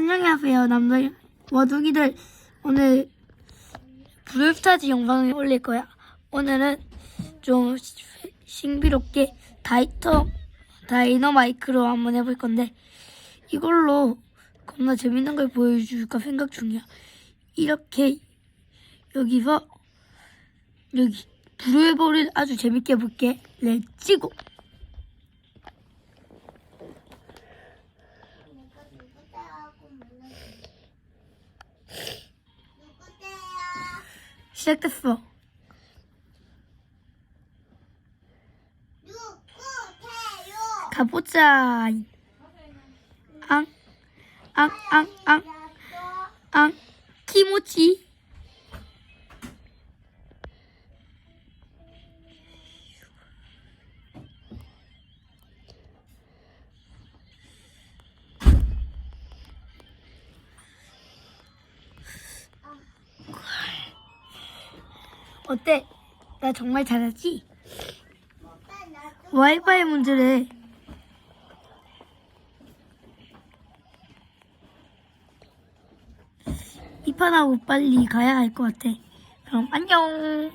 안녕하세요 남들. 와둥이들. 오늘 브롤스타즈 영상을 올릴 거야. 오늘은 좀 시- 신비롭게 다이터 다이너마이크로 한번 해볼 건데 이걸로 겁나 재밌는 걸 보여줄까 생각 중이야. 이렇게 여기서 여기 브롤볼을 아주 재밌게 볼게. 렛츠고 시작됐어. 가보자. 앙, 앙, 앙, 앙, 앙, 키모치 어때? 나 정말 잘하지? 와이파이 문제래. 이판하고 빨리 가야 할 것 같아. 그럼 안녕.